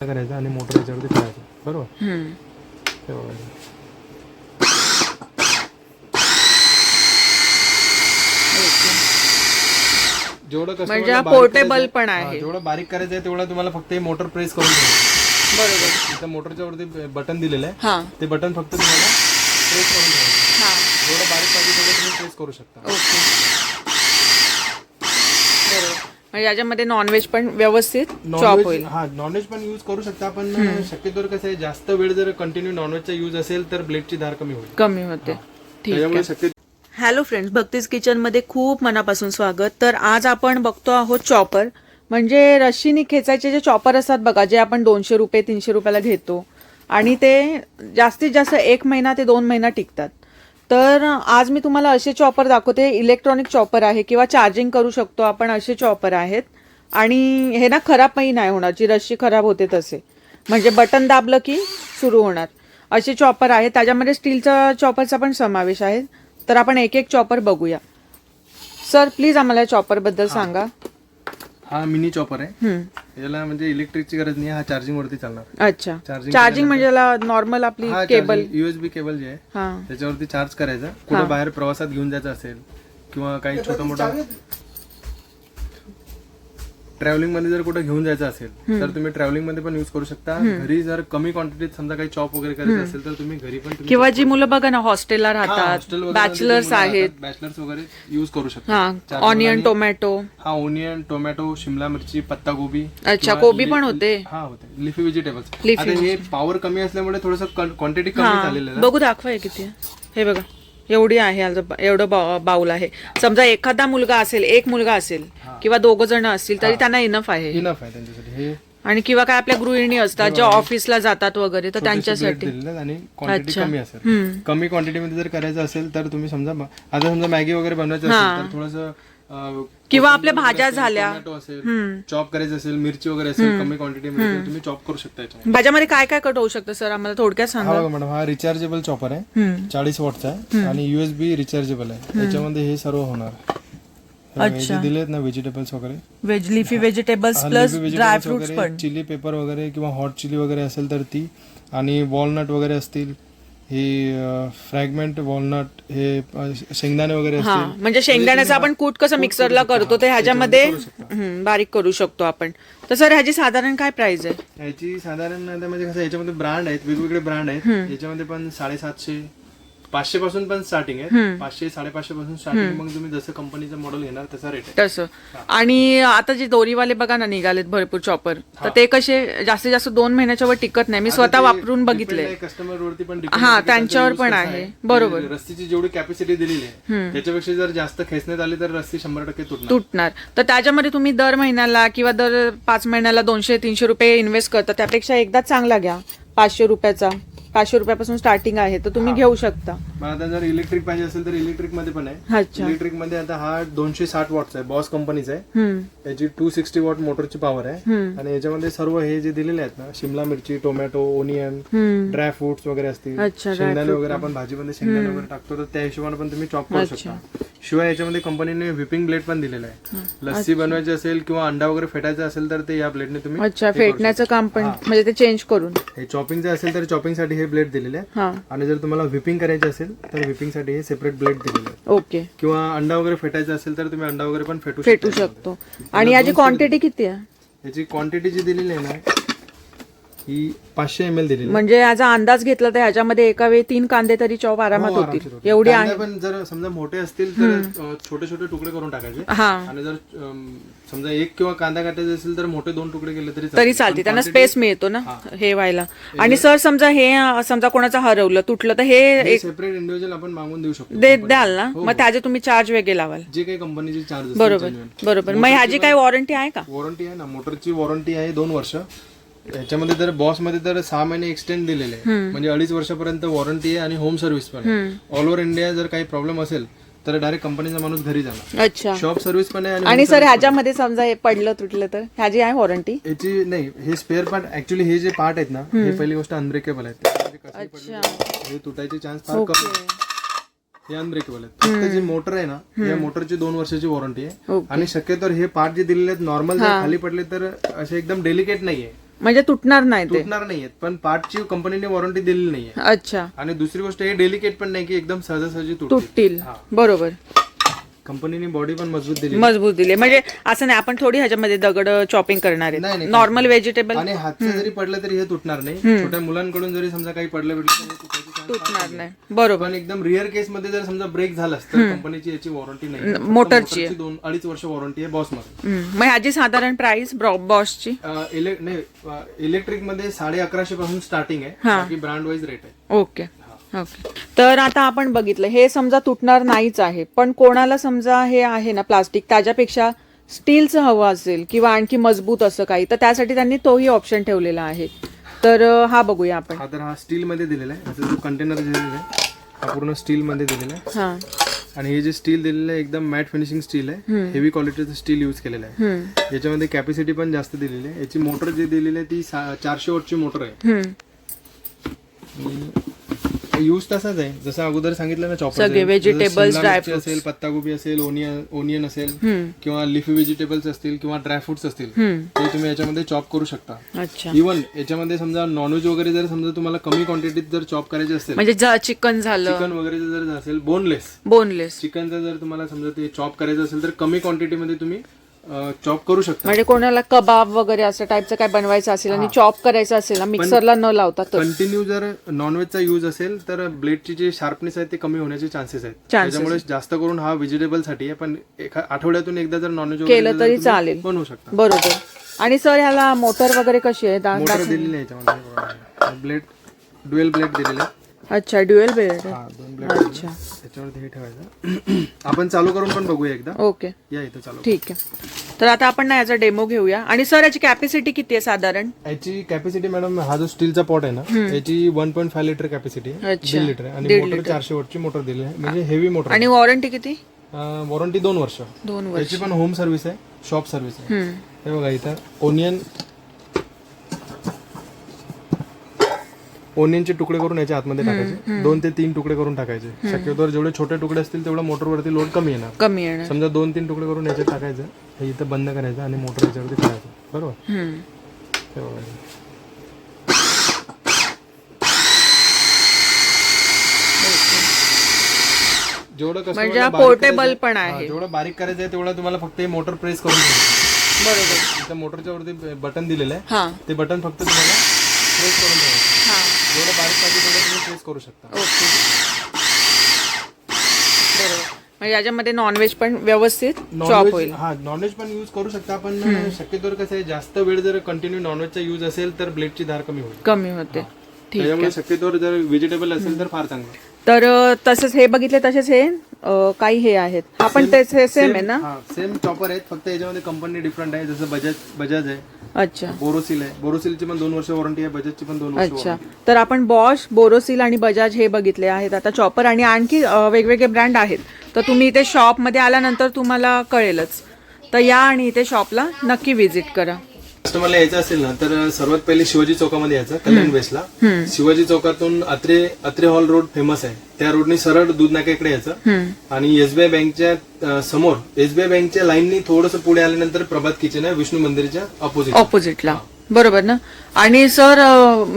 करायचं आणि मोटर याच्यावरती फिरायचं. बरोबर. हे. जेवढं म्हणजे ला हा बारीक portable करायचं पण आहे, आहे. जेवढं बारीक करायचं आहे तेवढं तुम्हाला फक्त हे मोटर प्रेस करून ठेवायचं बरोबर. इथं मोटरच्या वरती बटन दिलेलं आहे. हा. ते बटन फक्त तुम्हाला प्रेस करून ठेवायचं हा. जेवढं बारीक पाहिजे तेवढं तुम्ही प्रेस करू शकता. ओके. म्हणजे याच्यामध्ये नॉनव्हेज पण व्यवस्थित चॉप होईल. हा नॉनव्हेज पण यूज करू शकता पण शक्यतोवर कसं आहे जास्त वेळ जर कंटिन्यू नॉनव्हेजचा यूज असेल तर ब्लेडची धार कमी होईल. कमी होते. ठीक आहे. हॅलो फ्रेंड्स भक्तीज किचनमध्ये खूप मनापासून स्वागत. तर आज आपण बघतो आहोत चॉपर म्हणजे रशीनी खेचायचे जे चॉपर असतात बघा जे आपण दोनशे रुपये तीनशे रुपयाला घेतो. आणि ते जास्तीत जास्त एक महिना ते दोन महिना टिकतात. तर आज मी तुम्हाला असे चॉपर दाखवते इलेक्ट्रॉनिक चॉपर आहे किंवा चार्जिंग करू शकतो आपण असे चॉपर आहेत. आणि हे ना खराबही नाही होणार जी रशी खराब होते तसे. म्हणजे बटन दाबलं की सुरू होणार. असे चॉपर आहेत त्याच्यामध्ये स्टीलचा चॉपरचा पण समावेश आहे. तर आपण एक एक चॉपर बघूया. सर प्लीज आम्हाला चॉपरबद्दल सांगा. हा मिनी चॉपर आहे. याला म्हणजे इलेक्ट्रिकची गरज नाही हा चार्जिंग वरती चालणार. अच्छा. Charging चार्जिंग म्हणजे याला नॉर्मल आपली केबल युएसबी केबल जे आहे त्याच्यावरती चार्ज करायचा. कुठे बाहेर प्रवासात घेऊन जायचं असेल किंवा काही छोटं मोठं ट्रॅव्हलिंगमध्ये जर कुठे घेऊन जायचं असेल तर तुम्ही ट्रॅव्हलिंगमध्ये पण युज करू शकता. घरी जर कमी क्वांटिटीत समजा काही चॉप वगैरे करायचं असेल तर तुम्ही घरी पण किंवा जी मुलं बघा ना हॉस्टेलला राहतात बॅचलर्स आहेत. बॅचलर्स वगैरे युज करू शकता. हा ऑनियन टोमॅटो हा ओनियन टोमॅटो शिमला मिरची पत्ता गोबी अच्छा कोबी पण होते. हा होते. लिफी व्हेजिटेबल्स आता हे पॉवर कमी असल्यामुळे थोडस क्वांटिटी कमी झालेलं आहे. बघू दाखवा किती. हे बघा एवढी आहे एवढं बा- बाउल आहे. समजा एखादा मुलगा असेल एक मुलगा असेल किंवा दोघ जण असतील तरी त्यांना इनफ आहे इनफ आहे त्यांच्यासाठी. हे आणि किंवा काय आपल्या गृहिणी असतात ज्या ऑफिसला जातात वगैरे तर त्यांच्यासाठी. plate दिलेले आहेत आणि क्वांटिटी अच्छा. कमी असेल. कमी क्वांटिटी मध्ये जर करायचं असेल तर तुम्ही समजा आता समजा मॅगी वगैरे बनवायचं असेल तर थोडस किंवा आपल्या भाज्या झाल्या. असेल चॉप करायचं असेल मिरची वगैरे असेल कमी क्वांटिटी मध्ये तुम्ही चॉप करू शकता याच्यामध्ये. भाज्यामध्ये काय काय कट होऊ शकतं सर? आम्हाला थोडक्यात हा सांगा. बघा मॅडम हा रिचार्जेबल चॉपर आहे. हम्म. चाळीस वॉटचा आहे आणि युएसबी रिचार्जेबल आहे. याच्यामध्ये हे सर्व होणार. जे दिलेत ना व्हेजिटेबल्स वगैरे veg leafy vegetables plus dry fruits पण. चिली पेपर वगैरे किंवा हॉट चिली वगैरे असेल तर ती आणि वॉलनट वगैरे असतील हे फ्रॅगमेंट वॉलनट हे शेंगदाणे वगैरे असतील. म्हणजे शेंगदाण्याचं आपण कूट कसं मिक्सरला करतो ते ह्याच्यामध्ये बारीक करू शकतो आपण. तर सर ह्याची साधारण काय प्राइस आहे? याची साधारण म्हणजे कसं याच्यामध्ये ब्रँड आहेत वेगवेगळे ब्रँड आहेत. याच्यामध्ये पण साडेसातशे पाचशे पासून पण स्टार्टिंग आहे. पाचशे साडेपाचशे पासून स्टार्टिंग मग तुम्ही जसं कंपनीचं मॉडेल घेणार तसा रेट आहे. तसं. आणि आता जे दोरीवाले बघा ना निघालेत भरपूर चॉपर तर ते कसे जास्तीत जास्त दोन महिन्याच्या वर टिकत नाही. मी स्वतः वापरून बघितले कस्टमर वरती पण हा, त्यांच्यावर पण आहे. बरोबर. रस्तीची जेवढी कॅपॅसिटी दिलेली आहे त्याच्यापेक्षा जर जास्त खेचण्यात आली तर रस्ती शंभर टक्के तुटणार. तुटणार. तर त्याच्यामध्ये तुम्ही दर महिन्याला किंवा दर पाच महिन्याला दोनशे तीनशे रुपये इन्व्हेस्ट करता. त्यापेक्षा एकदाच चांगला घ्या पाचशे रुपयाचा. पाचशे रुपयापासून स्टार्टिंग आहे तर तुम्ही घेऊ शकता. मग आता जर इलेक्ट्रिक पाहिजे असेल तर इलेक्ट्रिकमध्ये पण आहे. अच्छा. इलेक्ट्रिकमध्ये आता हा दोनशे साठ वॉटचा आहे बॉस कंपनीचा आहे. हम्म. याची टू सिक्स्टी वॉट मोटरची पॉवर आहे. आणि याच्यामध्ये सर्व हे जे दिलेले आहेत ना शिमला मिरची टोमॅटो ओनियन हम्म. ड्राय फ्रुट्स वगैरे असतील. अच्छा, शेंगदाणे वगैरे आपण भाजीमध्ये शेंगदाणे वगैरे टाकतो तर त्या हिशोबाने पण तुम्ही चॉप करू शकता. शिवाय याच्यामध्ये कंपनीने व्हिपिंग ब्लेड पण दिलेला आहे. लस्सी बनवायची असेल किंवा अंडा वगैरे फेटायचा असेल तर ते या ब्लेडने तुम्ही अच्छा फेटण्याचं काम पण म्हणजे ते चेंज करून. हे चॉपिंगचं असेल तर चॉपिंगसाठी हे ब्लेड दिलेले आहे हा. आणि जर तुम्हाला व्हिपिंग करायचे असेल तर व्हिपिंगसाठी हे सेपरेट ब्लेड दिलेले आहे ओके किंवा अंडा वगैरे फेटायचा असेल तर तुम्ही अंडा वगैरे पण फेटू फेटू शकता. शकतो. आणि याची क्वांटिटी किती आहे? याची क्वांटिटी जी दिलेली आहे ना ही पाचशे एम एल दिलेली आहे. म्हणजे याचा अंदाज घेतला तर ह्याच्यामध्ये एका वेळी तीन कांदे तरी चॉप आरामात हो, होतील. होते. एवढी कांदे आहे. पण जर समजा मोठे असतील तर अ, छोटे छोटे तुकडे करून टाकायचे. हा. आणि जर अम, समजा एक किंवा कांदा काटायचे असेल तर मोठे दोन तुकडे केले तरी तरी चालते त्यांना स्पेस मिळतो ना हे. व्हायला. आणि सर समजा हे अं, समजा कोणाचं हरवलं तुटलं तर हे सेपरेट इंडिव्हिज्युअल आपण मागून देऊ शकतो. दे द्याल ना? हो, मग त्याचे तुम्ही चार्ज वेगळे लावाल. जे काही कंपनीचे चार्ज बरोबर बरोबर. मग ह्याची काही वॉरंटी आहे का? वॉरंटी आहे ना. मोटरची वॉरंटी आहे दोन वर्ष. याच्यामध्ये तर बॉसमध्ये तर सहा महिने एक्सटेंड दिलेले आहे म्हणजे अडीच वर्षापर्यंत वॉरंटी आहे आणि होम सर्व्हिस पण आहे. ऑल ओव्हर इंडिया जर काही प्रॉब्लेम असेल तर डायरेक्ट कंपनीचा माणूस घरी जाणार. अच्छा. शॉप सर्व्हिस पण आहे आणि सर ह्याच्यामध्ये समजा हे पडलं तुटलं तर? ह्याची आहे वॉरंटी याची नाही हे स्पेअर पार्ट ऍक्च्युली हे जे पार्ट आहेत ना हे पहिली गोष्ट अनब्रेकेबल आहेत. हे तुटायचे चान्स फार कमी आहेत. हे अनब्रेकेबल आहेत. फक्त जी मोटर आहे ना या मोटरची दोन वर्षाची वॉरंटी आहे. आणि शक्यतो हे पार्ट जे दिलेले आहेत नॉर्मल जर खाली पडले तर असे एकदम डेलिकेट नाहीये. म्हणजे तुटणार नाही ते. तुटणार नाहीयेत पण पार्टची कंपनीने वॉरंटी दिलेली नाहीये. अच्छा. आणि दुसरी गोष्ट हे डेलिकेट पण नाही की एकदम सहजासहजी तुटतील. तुटतील. हा. बरोबर. कंपनीने बॉडी पण मजबूत दिली. मजबूत दिले. म्हणजे असं नाही आपण थोडी ह्याच्यामध्ये दगड चॉपिंग करणार नाही, आहे नाही. नॉर्मल व्हेजिटेबल आणि हातचं जरी पडलं तरी हे तुटणार नाही. छोट्या मुलांकडून जरी समजा काही पडलं बिडलं तर हे तुटायचे chance तुटणार नाही. बरोबर. पण एकदम रिअर केस मध्ये जर समजा ब्रेक झालास तर कंपनीची याची वॉरंटी नाही. फक्त मोटरची मोटरची दोन अडीच वर्ष वॉरंटी आहे बॉसमध्ये हम्म. मग ह्याची साधारण प्राइस बॉसची इलेक्ट्रिकमध्ये साडे अकराशे पासून स्टार्टिंग आहे. बाकी ब्रँड वाईज रेट आहे. ओके. ओके. तर आता आपण बघितलं हे समजा तुटणार नाहीच आहे पण कोणाला समजा हे आहे ना प्लास्टिक त्याच्यापेक्षा स्टीलचं हवं असेल किंवा आणखी मजबूत असं काही तर त्यासाठी त्यांनी तोही ऑप्शन ठेवलेला आहे. तर हा बघूया आपण. हा तर हा स्टील मध्ये दिलेला आहे. जो कंटेनर दिलेला आहे हा पूर्ण स्टील मध्ये दिलेला आहे. हा. आणि हे जे स्टील दिलेलं आहे एकदम मॅट फिनिशिंग स्टील आहे. हेवी क्वालिटीचं स्टील यूज केलेलं आहे. याच्यामध्ये कॅपॅसिटी पण जास्त दिलेली आहे. याची मोटर जी दिलेली आहे ती चारशे वोटची मोटर आहे. यूज तसाच आहे. जसं अगोदर सांगितलं ना चॉपर सगळे dry असेल पत्तागोबी असेल ओनियन ओनियन असेल. किंवा लिफी व्हेजिटेबल्स असतील किंवा ड्रायफ्रुट्स असतील. ते तुम्ही याच्यामध्ये चॉप करू शकता. इव्हन याच्यामध्ये समजा नॉनव्हेज वगैरे जर समजा तुम्हाला कमी क्वांटिटीत जर चॉप करायचे असेल म्हणजे चिकन झालं. चिकन वगैरे जर असेल बोनलेस बोनलेस चिकनचं जर तुम्हाला समजा ते चॉप करायचं असेल तर कमी क्वांटिटीमध्ये तुम्ही चॉप करू शकता. म्हणजे कोणाला कबाब वगैरे असं टाईपचं काय बनवायचं असेल आणि चॉप करायचं असेल ना मिक्सरला न लावता तर कंटिन्यू जर नॉनव्हेजचा यूज असेल तर ब्लेडची जे शार्पनेस आहे ते कमी होण्याचे चान्सेस आहेत. Chances. त्याच्यामुळे जास्त करून हा व्हेजिटेबलसाठी आहे पण एका आठवड्यातून एकदा जर नॉनव्हेज केलं तरी चालेल. बनवू शकता. बरोबर. आणि सर ह्याला मोटर वगैरे कशी आहे? दा- मोटर दिलेली आहे याच्यामध्ये. ब्लेड ड्युएल ब्लेड दिलेले आहे. अच्छा ड्युएल हा दोन ब्लेड अच्छा. त्याच्यावरती हे ठेवायचं. आपण चालू करून पण बघूया एकदा. ओके. या इथं चालू ठीक आहे. तर आता आपण ना याचा डेमो घेऊया. आणि सर याची कॅपॅसिटी किती आहे साधारण? याची कॅपॅसिटी मॅडम हा जो स्टीलचा पॉट आहे ना याची one point five litre capacity आहे. दीड लिटर आहे. आणि मोटर चारशे वोटची मोटर दिली आहे. म्हणजे हेवी मोटर आणि वॉरंटी किती? वॉरंटी दोन वर्ष. दोन वर्ष. पण होम सर्व्हिस आहे शॉप सर्व्हिस आहे. हे बघा इथं ओनियन ओनियनचे तुकडे करून याच्या आतमध्ये टाकायचे. दोन ते तीन तुकडे करून टाकायचे. शक्यतोवर जेवढे छोटे तुकडे असतील तेवढं मोटरवरती लोड कमी येणार. कमी येणार. समजा दोन तीन तुकडे करून याच्यात टाकायचं हे इथं बंद करायचं आणि मोटर याच्यावरती ठेवायचं. बरोबर. हे. जेवढं म्हणजे हा पोर्टेबल करायचं पण आहे- जेवढं बारीक करायचं आहे तेवढं तुम्हाला फक्त मोटर प्रेस करून बरोबर. मोटरच्या वरती बटन दिलेलं आहे. ते बटन फक्त तुम्हाला प्रेस करून बारीक तुम्ही प्रेस करू शकता. ओके. बरोबर. म्हणजे याच्यामध्ये नॉनव्हेज पण व्यवस्थित चॉप नॉनव्हेज होईल. हा नॉनव्हेज पण यूज करू शकता पण शक्यतोवर कसं आहे जास्त वेळ जर कंटिन्यू नॉनव्हेजचा यूज असेल तर ब्लेडची धार कमी होईल. कमी होते. ठीक त्याच्यामुळे शक्यतोवर जर व्हेजिटेबल असेल तर फार चांगलं. तर तसेच हे बघितले तसेच हे काही हे आहेत. हा पण तेच हे सेम आहे ना? सेम चॉपर आहेत फक्त याच्यामध्ये कंपनी डिफरंट आहे जसं बजाज बजाज आहे. अच्छा. बोरोसिल आहे. बोरोसिलची पण दोन वर्ष वॉरंटी आहे बजाजची पण दोन वर्ष अच्छा. तर आपण बॉश बोरोसिल आणि बजाज हे बघितले आहेत आता चॉपर आणि आणखी अ, वेगवेगळे ब्रँड आहेत. तर तुम्ही इथे शॉपमध्ये आल्यानंतर तुम्हाला कळेलच. तर या आणि इथे शॉपला नक्की व्हिजिट करा. कस्टमरला यायचं असेल ना तर सर्वात पहिले शिवाजी चौकामध्ये यायचं कल्याण वेस्टला शिवाजी चौकातून Atre Atre hall road famous आहे. त्या रोडनी सरळ दूध नाक्याकडे यायचं. आणि एसबीआय बँकच्या समोर एसबीआय बँकच्या लाईननी थोडस पुढे आल्यानंतर प्रभात किचन आहे विष्णू मंदिरच्या ऑपोजिट ऑपोजिटला बरोबर ना? आणि सर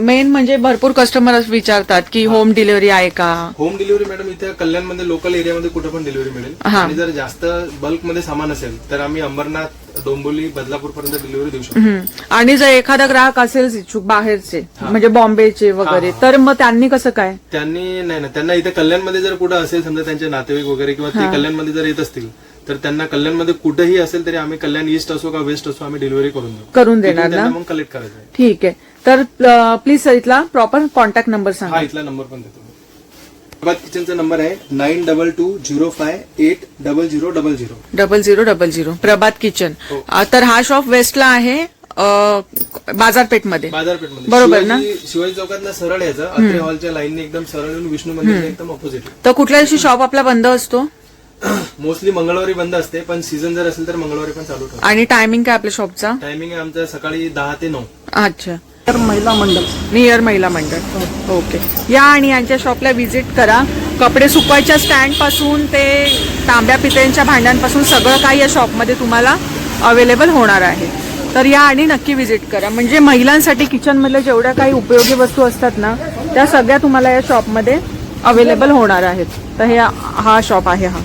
मेन म्हणजे भरपूर कस्टमर विचारतात की होम डिलिव्हरी आहे का? होम डिलिव्हरी मॅडम इथे कल्याणमध्ये लोकल एरियामध्ये कुठे पण डिलिव्हरी मिळेल. हा. आणि जर जास्त बल्कमध्ये सामान असेल तर आम्ही अंबरनाथ डोंबिवली बदलापूर पर्यंत डिलिव्हरी देऊ शकतो. हम्म. आणि जर एखादा ग्राहक असेल इच्छुक बाहेरचे म्हणजे बॉम्बेचे वगैरे तर मग त्यांनी कसं काय? त्यांनी नाही ना त्यांना इथे कल्याणमध्ये जर कुठं असेल समजा त्यांचे नातेवाईक वगैरे किंवा ते कल्याणमध्ये जर येत असतील तर त्यांना कल्याणमध्ये कुठेही असेल तरी आम्ही कल्याण ईस्ट असो का वेस्ट असो आम्ही डिलिव्हरी करून देऊ. करून देणार ना? त्यांना मग कलेक्ट करायचं आहे. ठीक आहे. तर प्लीज सर इथला प्रॉपर कॉन्टॅक्ट नंबर सांगा. हा इथला नंबर पण देतो. मी. प्रभात किचनचा नंबर आहे nine double two zero five eight double zero double zero double zero double zero Prabhat kitchen. अ, तर हा शॉप वेस्टला आहे अ, बाजारपेठमध्ये. बाजारपेठमध्ये. बरोबर ना? शिवाजी- शिवाजी सरळ यायचं अत्रे हॉलच्या लाईनने एकदम सरळ येऊन विष्णू मंदिरच्या एकदम ऑपोजिट तर कुठल्या दिवशी शॉप आपला बंद असतो? मोस्टली मंगळवारी बंद असते पण सीझन जर असेल तर मंगळवारी पण चालू ठेवतो. आणि टायमिंग काय आपल्या शॉपचा टायमिंग आहे आमचा सकाळी दहा ते नऊ. अच्छा. तर महिला मंडळ. नियर महिला मंडळ. ओके या आणि यांच्या शॉपला व्हिजिट करा. कपडे सुकवायच्या स्टँडपासून ते तांब्या पितळ्यांच्या भांड्यांपासून सगळं काही या शॉपमध्ये तुम्हाला अवेलेबल होणार आहे. तर या आणि नक्की विजिट करा. म्हणजे महिलांसाठी किचनमधल्या जेवढ्या काही उपयोगी वस्तू असतात ना त्या सगळ्या तुम्हाला या शॉपमध्ये अवेलेबल होणार आहेत. तर हे हा शॉप आहे हा.